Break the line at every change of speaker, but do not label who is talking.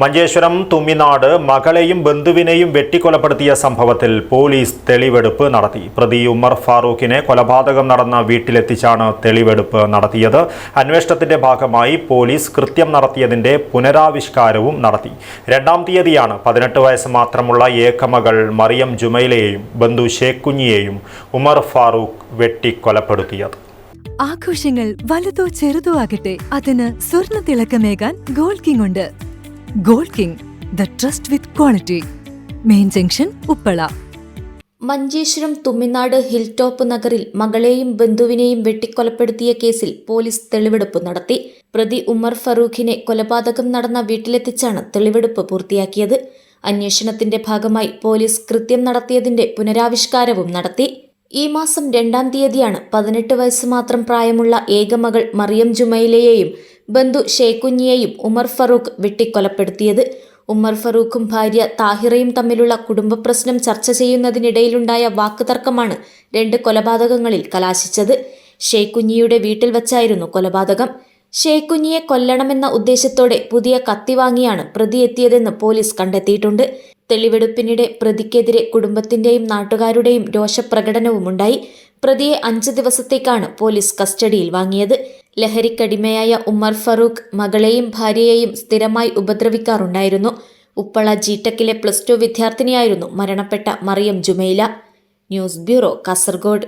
മഞ്ചേശ്വരം തുമ്മിനാട് മകളെയും ബന്ധുവിനെയും വെട്ടിക്കൊലപ്പെടുത്തിയ സംഭവത്തിൽ പോലീസ് തെളിവെടുപ്പ് നടത്തി. പ്രതി ഉമർ ഫാറൂഖിനെ കൊലപാതകം നടന്ന വീട്ടിലെത്തിച്ചാണ് തെളിവെടുപ്പ് നടത്തിയത്. അന്വേഷണത്തിന്റെ ഭാഗമായി പോലീസ് കൃത്യം നടത്തിയതിന്റെ പുനരാവിഷ്കാരവും നടത്തി. രണ്ടാം തീയതിയാണ് പതിനെട്ട് വയസ്സ് മാത്രമുള്ള ഏകമകൾ മറിയം ജുമൈലയെയും ബന്ധു ഷേഖ് കുഞ്ഞിയെയും ഉമർ ഫാറൂഖ് വെട്ടിക്കൊലപ്പെടുത്തിയത്.
ആഘോഷങ്ങൾ വലുതോ ചെറുതോ ആകട്ടെ അതിന് സ്വർണ തിളക്കമേകാൻ ഗോൾഡ് കിങ് ഉണ്ട്. Gold king the trust with quality main junction Uppala
Manjeshwaram Thumminad hill top നഗറിൽ മകളെയും ബന്ധുവിനെയും വെട്ടിക്കൊലപ്പെടുത്തിയ കേസിൽ പോലീസ് തെളിവെടുപ്പ് നടത്തി. പ്രതി ഉമർ ഫറൂഖിനെ കൊലപാതകം നടന്ന വീട്ടിലെത്തിച്ചാണ് തെളിവെടുപ്പ് പൂർത്തിയാക്കിയത്. അന്വേഷണത്തിന്റെ ഭാഗമായി പോലീസ് കൃത്യം നടത്തിയതിന്റെ പുനരാവിഷ്കാരവും നടത്തി. ഈ മാസം രണ്ടാം തീയതിയാണ് പതിനെട്ട് വയസ്സ് മാത്രം പ്രായമുള്ള ഏകമകൾ മറിയം ജുമൈലയെയും ബന്ധു ഷേക്കുഞ്ഞിയെയും ഉമർ ഫറൂഖ് വെട്ടിക്കൊലപ്പെടുത്തിയത്. ഉമർ ഫറൂഖും ഭാര്യ താഹിറയും തമ്മിലുള്ള കുടുംബ പ്രശ്നം ചർച്ച ചെയ്യുന്നതിനിടയിലുണ്ടായ വാക്കുതർക്കമാണ് രണ്ട് കൊലപാതകങ്ങളിൽ കലാശിച്ചത്. ഷേക്കുഞ്ഞിയുടെ വീട്ടിൽ വച്ചായിരുന്നു കൊലപാതകം. ഷേക്കുഞ്ഞിയെ കൊല്ലണമെന്ന ഉദ്ദേശത്തോടെ പുതിയ കത്തി വാങ്ങിയാണ് പ്രതി എത്തിയതെന്ന് പോലീസ് കണ്ടെത്തിയിട്ടുണ്ട്. തെളിവെടുപ്പിനിടെ പ്രതിക്കെതിരെ കുടുംബത്തിന്റെയും നാട്ടുകാരുടെയും രോഷപ്രകടനവുമുണ്ടായി. പ്രതിയെ അഞ്ച് ദിവസത്തേക്കാണ് പോലീസ് കസ്റ്റഡിയിൽ വാങ്ങിയത്. ലഹരിക്കടിമയായ ഉമ്മർ ഫറൂഖ് മകളെയും ഭാര്യയെയും സ്ഥിരമായി ഉപദ്രവിക്കാറുണ്ടായിരുന്നു. ഉപ്പള ജിടെക്കിലെ പ്ലസ് ടു വിദ്യാർത്ഥിനിയായിരുന്നു മരണപ്പെട്ട Mariyam Jumaila. News bureau Kasaragod.